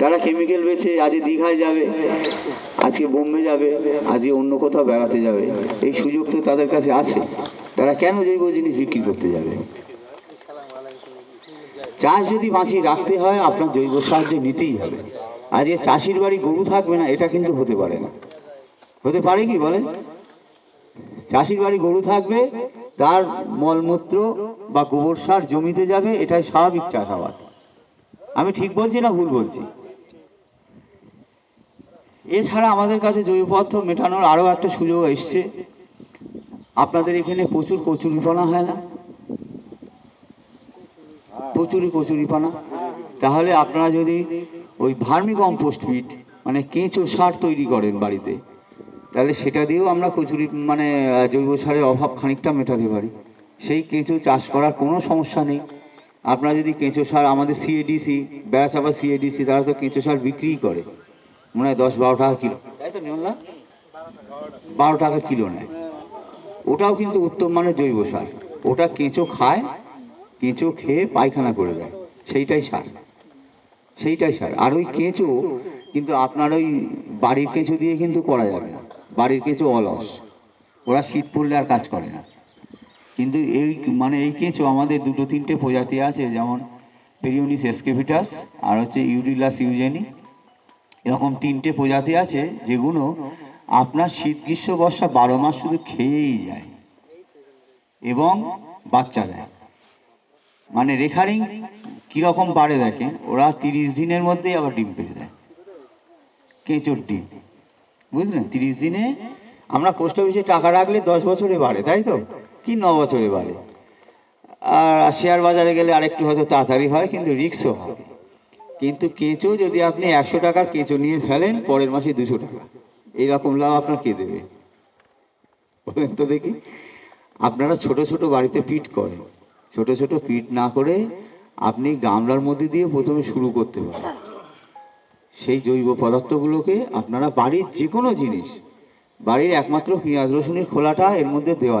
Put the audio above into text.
তারা কেমিক্যাল বেচে আজকে দীঘায় যাবে, আজকে বোম্বে যাবে আজকে অন্য কোথাও বেড়াতে যাবে। এই সুযোগ তো তাদের কাছে আছে। তারা কেন জৈব জিনিস বিক্রি করতে যাবে? চাষ যদি বাঁচিয়ে রাখতে হয়, আপনার জৈব সাহায্য নিতেই হবে। আজকে চাষির বাড়ি গরু থাকবে না, এটা কিন্তু হতে পারে না। হতে পারে কি বলেন? চাষির বাড়ি গরু থাকবে, তার মলমূত্র বা গোবর সার জমিতে যাবে, এটাই স্বাভাবিক চাষাবাদ। আমি ঠিক বলছি না ভুল বলছি? এছাড়া আমাদের কাছে জৈব পদার্থ মেটানোর আরও একটা সুযোগ এসছে। আপনাদের এখানে প্রচুর কচুরিপানা হয় না? প্রচুরই কচুরিপানা। তাহলে আপনারা যদি ওই ভার্মি কম্পোস্ট ফিট মানে কেঁচো সার তৈরি করেন বাড়িতে, তাহলে সেটা দিয়েও আমরা কচুরি মানে জৈব সারের অভাব খানিকটা মেটাতে পারি। সেই কেঁচো চাষ করার কোনো সমস্যা নেই। আপনারা যদি কেঁচো সার, আমাদের সিএডিসি বেড়াচাপা সিএডিসি তারা তো কেঁচো সার বিক্রিই করে। মনে হয় দশ বারো টাকা কিলো। বারো টাকা কিলো নেয়। ওটাও কিন্তু উত্তম মানের জৈব সার। ওটা কেঁচো খায়, কেঁচো খেয়ে পায়খানা করে দেয়। সেইটাই সার। সেইটাই সার। আর ওই কেঁচো কিন্তু আপনার ওই বাড়ির কেঁচো দিয়ে কিন্তু করা যাবে না। বাড়ির কেঁচো অলস। ওরা শীত পড়লে আর কাজ করে না। কিন্তু এই মানে এই কেঁচো আমাদের দুটো তিনটে প্রজাতি আছে, যেমন পেরিওনিস এসকেভিটাস আর হচ্ছে ইউরিলাস ইউজেনি এরকম তিনটে প্রজাতি আছে যেগুলো আপনার শীত, গ্রীষ্ম, বর্ষা বারো মাস শুধু খেয়েই যায় এবং বাচ্চা দেয়। মানে রেখারিং কীরকম বাড়ে দেখেন, ওরা তিরিশ দিনের মধ্যেই আবার ডিম পেড়ে দেয়। কেঁচোর ডিম, বুঝলেন? তিরিশ দিনে আমরা পোস্ট অফিসে টাকা রাখলে দশ বছরে বাড়ে, তাই তো? কি ন বছরে বাড়ে। আর শেয়ার বাজারে গেলে আরেকটু হয়তো তাড়াতাড়ি হয়, কিন্তু রিক্সও হয় কিন্তু কেঁচো যদি আপনি একশো টাকার কেঁচো নিয়ে ফেলেন, পরের মাসে দুশো টাকা। এইরকম লাভ আপনার কে দেবে? বলেন তো দেখি। আপনারা ছোট ছোট বাড়িতে পিট করেন। ছোট ছোট পিট না করে আপনি গামলার মধ্যে দিয়ে প্রথমে শুরু করতে পারেন। সেই জৈব পদার্থগুলোকে আপনারা বাড়ির যে কোনো জিনিস, বাড়ির একমাত্র পেঁয়াজ রসুনের খোলাটা এর মধ্যে দেওয়া